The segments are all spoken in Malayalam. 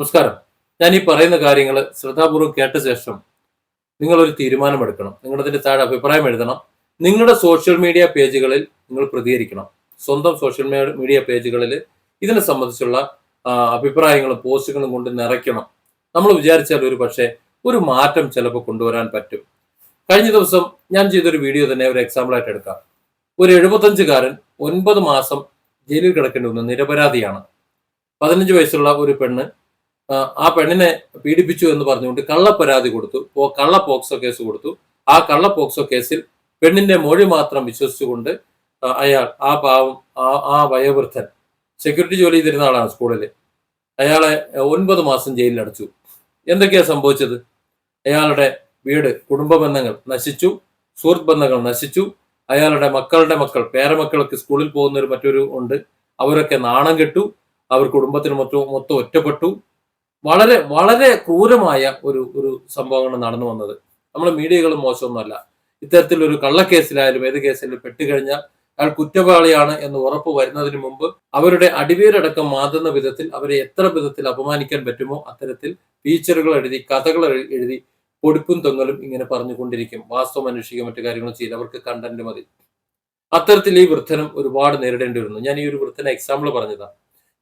നമസ്കാരം. ഞാൻ ഈ പറയുന്ന കാര്യങ്ങൾ ശ്രദ്ധാപൂർവം കേട്ട ശേഷം നിങ്ങളൊരു തീരുമാനമെടുക്കണം. നിങ്ങളതിന്റെ താഴെ അഭിപ്രായം എഴുതണം. നിങ്ങളുടെ സോഷ്യൽ മീഡിയ പേജുകളിൽ നിങ്ങൾ പ്രതികരിക്കണം. സ്വന്തം സോഷ്യൽ മീഡിയ പേജുകളിൽ ഇതിനെ സംബന്ധിച്ചുള്ള അഭിപ്രായങ്ങളും പോസ്റ്റുകളും കൊണ്ട് നിറയ്ക്കണം. നമ്മൾ വിചാരിച്ചാൽ ഒരു പക്ഷേ ഒരു മാറ്റം ചിലപ്പോൾ കൊണ്ടുവരാൻ പറ്റും. കഴിഞ്ഞ ദിവസം ഞാൻ ചെയ്തൊരു വീഡിയോ തന്നെ ഒരു എക്സാമ്പിൾ ആയിട്ട് എടുക്കാം. ഒരു എഴുപത്തഞ്ചുകാരൻ ഒൻപത് മാസം ജയിലിൽ കിടക്കേണ്ടി വന്ന നിരപരാധിയാണ്. പതിനഞ്ച് വയസ്സുള്ള ഒരു പെണ്ണ് ആ, പെണ്ണിനെ പീഡിപ്പിച്ചു എന്ന് പറഞ്ഞുകൊണ്ട് കള്ള പരാതി കൊടുത്തു. പോ- കള്ള പോക്സോ കേസ് കൊടുത്തു. ആ കള്ള പോക്സോ കേസിൽ പെണ്ണിന്റെ മൊഴി മാത്രം വിശ്വസിച്ചുകൊണ്ട് അയാൾ ആ പാവം ആ ആ വയോവൃദ്ധൻ സെക്യൂരിറ്റി ജോലി ചെയ്തിരുന്ന ആളാണ് സ്കൂളിൽ അയാളെ ഒൻപത് മാസം ജയിലിൽ അടച്ചു. എന്തൊക്കെയാ സംഭവിച്ചത്? അയാളുടെ വീട് കുടുംബ ബന്ധങ്ങൾ നശിച്ചു. സുഹൃത്ത് ബന്ധങ്ങൾ നശിച്ചു. അയാളുടെ മക്കളുടെ മക്കൾ പേരമക്കൾക്ക് സ്കൂളിൽ പോകുന്നൊരു മറ്റൊരു ഉണ്ട്. അവരൊക്കെ നാണം കെട്ടു. അവർ കുടുംബത്തിന് മൊത്തം മൊത്തം ഒറ്റപ്പെട്ടു. വളരെ വളരെ ക്രൂരമായ ഒരു ഒരു സംഭവമാണ് നടന്നു വന്നത്. നമ്മൾ മീഡിയകൾ മോശമൊന്നുമല്ല ഇത്തരത്തിലൊരു കള്ളക്കേസിലായാലും ഏത് കേസിലും പെട്ടുകഴിഞ്ഞാൽ അയാൾ കുറ്റവാളിയാണ് എന്ന് ഉറപ്പ് വരുന്നതിന് മുമ്പ് അവരുടെ അടിവേരടക്കം മാതുന്ന വിധത്തിൽ അവരെ എത്ര വിധത്തിൽ അപമാനിക്കാൻ പറ്റുമോ അത്തരത്തിൽ ഫീച്ചറുകൾ എഴുതി കഥകൾ എഴുതി പൊടിപ്പും തൊങ്ങലും ഇങ്ങനെ പറഞ്ഞുകൊണ്ടിരിക്കും. വാസ്തവം അന്വേഷിക്കുക മറ്റു കാര്യങ്ങളും ചെയ്ത് അവർക്ക് കണ്ടന്റ് മതി. അത്തരത്തിൽ ഈ വൃദ്ധനും ഒരുപാട് നേരിടേണ്ടി വരുന്നു. ഞാൻ ഈ ഒരു വൃദ്ധന എക്സാമ്പിൾ പറഞ്ഞതാണ്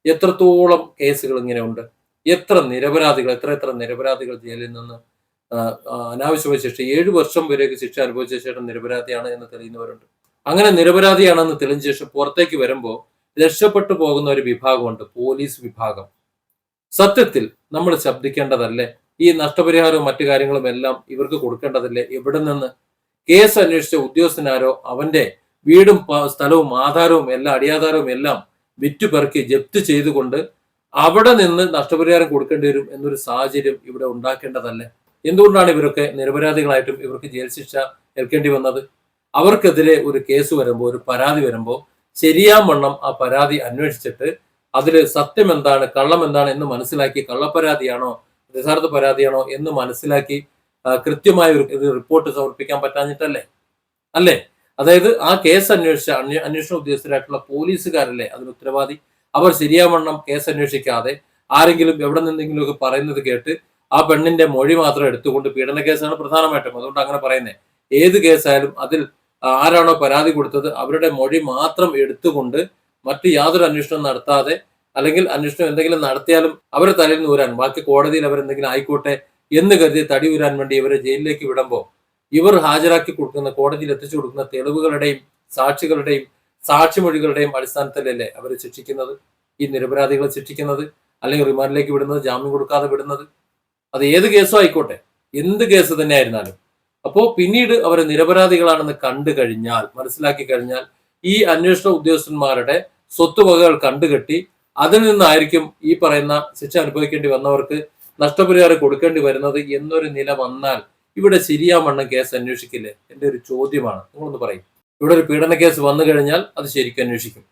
എത്രത്തോളം കേസുകൾ ഇങ്ങനെ ഉണ്ട്? എത്ര നിരപരാധികൾ എത്ര എത്ര നിരപരാധികൾ ജയിലിൽ നിന്ന് അനാവശ്യമായ ശിക്ഷ ഏഴു വർഷം വരെയൊക്കെ ശിക്ഷ അനുഭവിച്ച ശേഷം നിരപരാധിയാണ് എന്ന് തെളിയുന്നവരുണ്ട്. അങ്ങനെ നിരപരാധിയാണെന്ന് തെളിഞ്ഞ ശേഷം പുറത്തേക്ക് വരുമ്പോൾ രക്ഷപ്പെട്ടു പോകുന്ന ഒരു വിഭാഗമുണ്ട് പോലീസ് വിഭാഗം. സത്യത്തിൽ നമ്മൾ ശബ്ദിക്കേണ്ടതല്ലേ? ഈ നഷ്ടപരിഹാരവും മറ്റു കാര്യങ്ങളും എല്ലാം ഇവർക്ക് കൊടുക്കേണ്ടതല്ലേ? എവിടെ നിന്ന്? കേസ് അന്വേഷിച്ച ഉദ്യോഗസ്ഥനാരോ? അവന്റെ വീടും സ്ഥലവും ആധാരവും എല്ലാം അടിയാധാരവും എല്ലാം വിറ്റുപെറുക്കി ജപ്തി ചെയ്തുകൊണ്ട് അവിടെ നിന്ന് നഷ്ടപരിഹാരം കൊടുക്കേണ്ടി വരും എന്നൊരു സാഹചര്യം ഇവിടെ ഉണ്ടാക്കേണ്ടതല്ലേ? എന്തുകൊണ്ടാണ് ഇവരൊക്കെ നിരപരാധികളായിട്ടും ഇവർക്ക് ജയിൽ ശിക്ഷ ഏൽക്കേണ്ടി വന്നത്? അവർക്കെതിരെ ഒരു കേസ് വരുമ്പോൾ ഒരു പരാതി വരുമ്പോൾ ശരിയാവണ്ണം ആ പരാതി അന്വേഷിച്ചിട്ട് അതിൽ സത്യം എന്താണ് കള്ളം എന്താണ് എന്ന് മനസ്സിലാക്കി കള്ളപ്പരാതിയാണോ യഥാർത്ഥ പരാതിയാണോ എന്ന് മനസ്സിലാക്കി കൃത്യമായ ഒരു റിപ്പോർട്ട് സമർപ്പിക്കാൻ പറ്റാഞ്ഞിട്ടല്ലേ? അല്ലേ? അതായത് ആ കേസ് അന്വേഷിച്ച അന്വേഷണ ഉദ്യോഗസ്ഥരായിട്ടുള്ള പോലീസുകാരല്ലേ അതിന് ഉത്തരവാദി? അവർ ശരിയാവണ്ണം കേസ് അന്വേഷിക്കാതെ ആരെങ്കിലും എവിടെ നിന്നെങ്കിലുമൊക്കെ പറയുന്നത് കേട്ട് ആ പെണ്ണിന്റെ മൊഴി മാത്രം എടുത്തുകൊണ്ട് പീഡന കേസാണ് പ്രധാനമായിട്ടും. അതുകൊണ്ട് അങ്ങനെ പറയുന്നത് ഏത് കേസായാലും അതിൽ ആരാണോ പരാതി കൊടുത്തത് അവരുടെ മൊഴി മാത്രം എടുത്തുകൊണ്ട് മറ്റു യാതൊരു അന്വേഷണവും നടത്താതെ അല്ലെങ്കിൽ അന്വേഷണം എന്തെങ്കിലും നടത്തിയാലും അവരെ തലയിൽ നിന്ന് ഊരാൻ ബാക്കി കോടതിയിൽ അവരെന്തെങ്കിലും ആയിക്കോട്ടെ എന്ന് കരുതി തടി ഊരാൻ വേണ്ടി ഇവരെ ജയിലിലേക്ക് വിടുമ്പോൾ ഇവർ ഹാജരാക്കി കൊടുക്കുന്ന കോടതിയിൽ എത്തിച്ചു കൊടുക്കുന്ന തെളിവുകളുടെയും സാക്ഷികളുടെയും സാക്ഷിമൊഴികളുടെയും അടിസ്ഥാനത്തിലല്ലേ അവരെ ശിക്ഷിക്കുന്നത്? ഈ നിരപരാധികളെ ശിക്ഷിക്കുന്നത്? അല്ലെങ്കിൽ റിമാൻഡിലേക്ക് വിടുന്നത് ജാമ്യം കൊടുക്കാതെ വിടുന്നത്? അത് ഏത് കേസും ആയിക്കോട്ടെ. എന്ത് കേസ് തന്നെ ആയിരുന്നാലും അപ്പോ പിന്നീട് അവരെ നിരപരാധികളാണെന്ന് കണ്ടു കഴിഞ്ഞാൽ മനസ്സിലാക്കി കഴിഞ്ഞാൽ ഈ അന്വേഷണ ഉദ്യോഗസ്ഥന്മാരുടെ സ്വത്തുവകകൾ കണ്ടുകെട്ടി അതിൽ നിന്നായിരിക്കും ഈ പറയുന്ന ശിക്ഷ അനുഭവിക്കേണ്ടി വന്നവർക്ക് നഷ്ടപരിഹാരം കൊടുക്കേണ്ടി വരുന്നത് എന്നൊരു നില വന്നാൽ ഇവിടെ ശരിയാവണ്ണം കേസ് അന്വേഷിക്കില്ലേ? എന്റെ ഒരു ചോദ്യമാണ്. നിങ്ങളൊന്ന് പറയും. ഇവിടെ ഒരു പീഡന കേസ് വന്നു കഴിഞ്ഞാൽ അത് ശരിക്കും അന്വേഷിക്കും.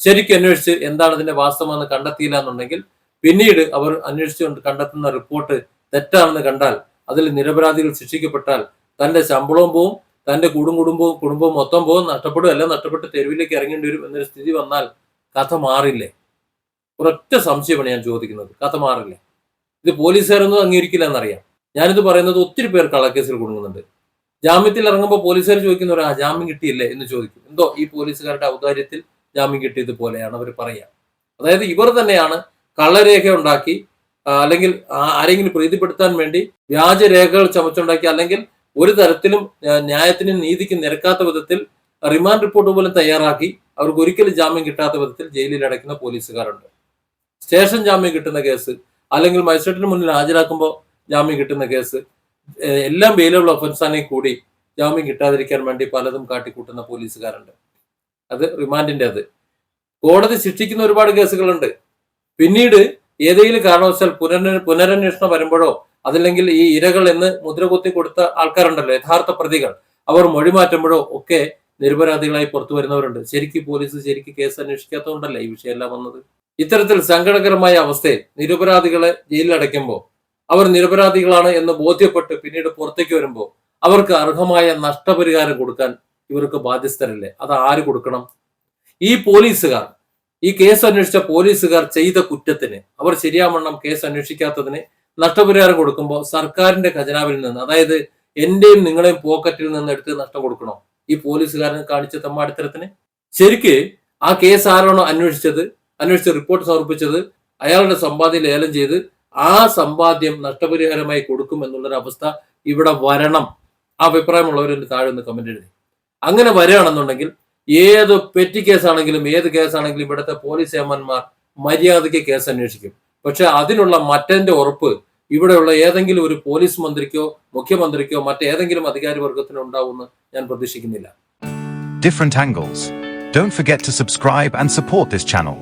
ശരിക്കും അന്വേഷിച്ച് എന്താണ് ഇതിന്റെ വാസ്തവമെന്ന് കണ്ടെത്തിയില്ല എന്നുണ്ടെങ്കിൽ പിന്നീട് അവർ അന്വേഷിച്ചുകൊണ്ട് കണ്ടെത്തുന്ന റിപ്പോർട്ട് തെറ്റാണെന്ന് കണ്ടാൽ അതിൽ നിരപരാധികൾ ശിക്ഷിക്കപ്പെട്ടാൽ തന്റെ ശമ്പളവും പോവും തന്റെ കൂടും കുടുംബവും കുടുംബവും മൊത്തം പോവും നഷ്ടപ്പെടും എല്ലാം നഷ്ടപ്പെട്ട് തെരുവിലേക്ക് ഇറങ്ങേണ്ടി വരും എന്നൊരു സ്ഥിതി വന്നാൽ കഥ മാറില്ലേ? ഒരൊറ്റ സംശയമാണ് ഞാൻ ചോദിക്കുന്നത്. കഥ മാറില്ലേ? ഇത് പോലീസുകാരൊന്നും അംഗീകരിക്കില്ല എന്നറിയാം. ഞാനിത് പറയുന്നത് ഒത്തിരി പേർ കള്ളക്കേസിൽ കൊടുക്കുന്നുണ്ട് ജാമ്യത്തിൽ ഇറങ്ങുമ്പോൾ പോലീസുകാർ ചോദിക്കുന്ന ആ ജാമ്യം കിട്ടിയില്ലേ? എന്ന് ചോദിക്കും. എന്തോ ഈ പോലീസുകാരുടെ ഔദാര്യത്തിൽ ജാമ്യം കിട്ടിയത് പോലെയാണ് അവർ പറയുക അതായത് ഇവർ തന്നെയാണ് കള്ളരേഖ ഉണ്ടാക്കി അല്ലെങ്കിൽ ആരെങ്കിലും പ്രീതിപ്പെടുത്താൻ വേണ്ടി വ്യാജരേഖകൾ ചമച്ചുണ്ടാക്കി അല്ലെങ്കിൽ ഒരു തരത്തിലും ന്യായത്തിനും നീതിക്കും നിരക്കാത്ത വിധത്തിൽ റിമാൻഡ് റിപ്പോർട്ട് പോലും തയ്യാറാക്കി അവർക്ക് ഒരിക്കലും ജാമ്യം കിട്ടാത്ത വിധത്തിൽ ജയിലിൽ അടയ്ക്കുന്ന പോലീസുകാരുണ്ട്. സ്റ്റേഷൻ ജാമ്യം കിട്ടുന്ന കേസ് അല്ലെങ്കിൽ മജിസ്ട്രേറ്റിന് മുന്നിൽ ഹാജരാക്കുമ്പോൾ ജാമ്യം കിട്ടുന്ന കേസ് എല്ലാം ബെയിലബിൾ ഒഫൻസാണെ കൂടി ജാമ്യം കിട്ടാതിരിക്കാൻ വേണ്ടി പലതും കാട്ടിക്കൂട്ടുന്ന പോലീസുകാരുണ്ട്. അത് റിമാൻഡിന്റെ അത്. കോടതി ശിക്ഷിക്കുന്ന ഒരുപാട് കേസുകളുണ്ട്. പിന്നീട് ഏതെങ്കിലും കാരണവശാൽ പുനര പുനരന്വേഷണം വരുമ്പോഴോ അതല്ലെങ്കിൽ ഈ ഇരകൾ എന്ന് മുദ്രകുത്തി കൊടുത്ത ആൾക്കാരുണ്ടല്ലോ യഥാർത്ഥ പ്രതികൾ അവർ മൊഴി മാറ്റുമ്പോഴോ ഒക്കെ നിരപരാധികളായി പുറത്തു വരുന്നവരുണ്ട്. ശരിക്കും പോലീസ് ശരിക്കും കേസ് അന്വേഷിക്കാത്തതുകൊണ്ടല്ല ഈ വിഷയമെല്ലാം വന്നത്? ഇത്തരത്തിൽ സങ്കടകരമായ അവസ്ഥയിൽ നിരപരാധികളെ ജയിലിൽ അടയ്ക്കുമ്പോൾ അവർ നിരപരാധികളാണ് എന്ന് ബോധ്യപ്പെട്ട് പിന്നീട് പുറത്തേക്ക് വരുമ്പോൾ അവർക്ക് അർഹമായ നഷ്ടപരിഹാരം കൊടുക്കാൻ ഇവർക്ക് ബാധ്യസ്ഥരല്ലേ? അത് ആര് കൊടുക്കണം? ഈ പോലീസുകാർ ഈ കേസ് അന്വേഷിച്ച പോലീസുകാർ ചെയ്ത കുറ്റത്തിന് അവർ ശരിയാവണ്ണം കേസ് അന്വേഷിക്കാത്തതിന് നഷ്ടപരിഹാരം കൊടുക്കുമ്പോൾ സർക്കാരിന്റെ ഖജനാവിൽ നിന്ന് അതായത് എന്റെയും നിങ്ങളെയും പോക്കറ്റിൽ നിന്ന് എടുത്ത് നഷ്ടം കൊടുക്കണോ? ഈ പോലീസുകാരൻ കാണിച്ച തമ്മാടിത്തരത്തിന്? ശരിക്ക് ആ കേസ് ആരാണോ അന്വേഷിച്ചത് അന്വേഷിച്ച് റിപ്പോർട്ട് സമർപ്പിച്ചത് അയാളുടെ സമ്പാദ്യം ലേലം ചെയ്ത് ആ സമ്പാദ്യം നഷ്ടപരിഹാരമായി കൊടുക്കും എന്നുള്ളൊരു അവസ്ഥ ഇവിടെ വരണം ആ അഭിപ്രായമുള്ളവരെന്റെ താഴെ ഒന്ന് കമന്റ് എഴുതി അങ്ങനെ വരികയാണെന്നുണ്ടെങ്കിൽ ഏത് പെറ്റി കേസാണെങ്കിലും ഏത് കേസാണെങ്കിലും ഇവിടുത്തെ പോലീസ് ഏമാന്മാർ മര്യാദയ്ക്ക് കേസ് അന്വേഷിക്കും പക്ഷെ അതിനുള്ള മറ്റന്റെ ഉറപ്പ് ഇവിടെയുള്ള ഏതെങ്കിലും ഒരു പോലീസ് മന്ത്രിക്കോ മുഖ്യമന്ത്രിക്കോ മറ്റേതെങ്കിലും അധികാരി വർഗത്തിനോ ഉണ്ടാവുമെന്ന് ഞാൻ പ്രതീക്ഷിക്കുന്നില്ല different angles. Don't forget to subscribe and support this channel.